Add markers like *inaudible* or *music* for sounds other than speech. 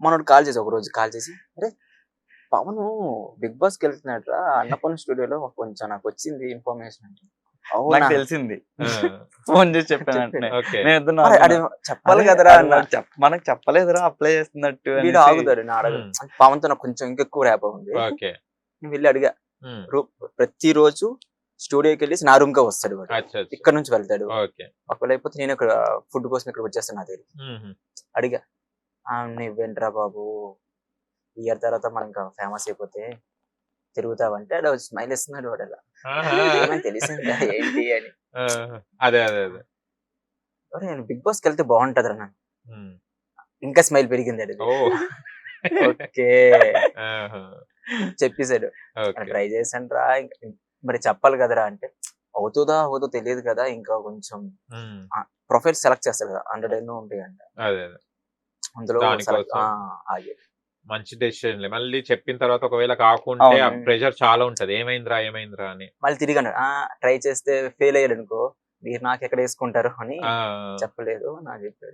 మనోడు కాల్ చేసి ఒక రోజు కాల్ చేసి అరే పవన్ బిగ్ బాస్కి వెళ్తున్నాడు రా అన్నపూర్ణ స్టూడియోలో కొంచెం నాకు వచ్చింది ఇన్ఫర్మేషన్ అంటే. అవునా? నాకు తెలిసింది *laughs* ఫోన్ చేసి చెప్పాను మరి చెప్పాలి కదరా మనకు చెప్పలేదురా అప్లై చేస్తున్నట్టు వీడు అనేసి. ఆగుతాడు నా అడగ Hmm. పవన్తో నాకు కొంచెం ఇంకెక్కువ ర్యాప్ ఉంది నేను వెళ్ళి అడిగా రూ- ప్రతిరోజు స్టూడియోకి వెళ్ళి నా రూమ్ కే వస్తాడు వాడు. అచ్చా అచ్చా. ఇక్కడ నుంచి వెళ్తాడు. ఓకే. ఒకవేళ అయిపోతే నేను ఇక్కడ ఫుడ్ కోసం ఇక్కడ వచ్చేస్తాను నా దగ్గర. అడిగా "ఆ, నువ్వేంట్రా బాబు? ఇయర్ తర్వాత మనం ఇంకా ఫేమస్ అయిపోతే తిరుగుతావంటే అలా స్మైల్ ఇస్తున్నాడు వాడు అలా. తెలిసిందా? ఏంటి అని. అదే అదే అదే. "ఒరే, నేను బిగ్ బాస్కి వెళ్తే బాగుంటది రా. ఇంకా స్మైల్ పెరిగింది అది ఓకే. చెప్పేశాడు. ట్రై చేశాను రా మరి చెప్పాలి కదరా అంటే అవుతుందా? అవుతుందో తెలియదు కదా. ఇంకా కొంచెం. ప్రొఫైల్ సెలెక్ట్ చేస్తారు కదా హండ్రెడ్ ఎన్నో ఉంటాయి అంట అందులో మంచి డెసిషన్ మళ్ళీ చెప్పిన తర్వాత ఒకవేళ కాకుంటే ఆ. ప్రెషర్ చాలా ఉంటది. ఏమైందిరా ఏమైందిరా అని. మళ్ళీ తిరిగి అన్నాడు ట్రై చేస్తే ఫెయిల్ అయ్యాడు అనుకో మీరు నాకు ఎక్కడ వేసుకుంటారు అని చెప్పలేదు నాకు చెప్పాడు.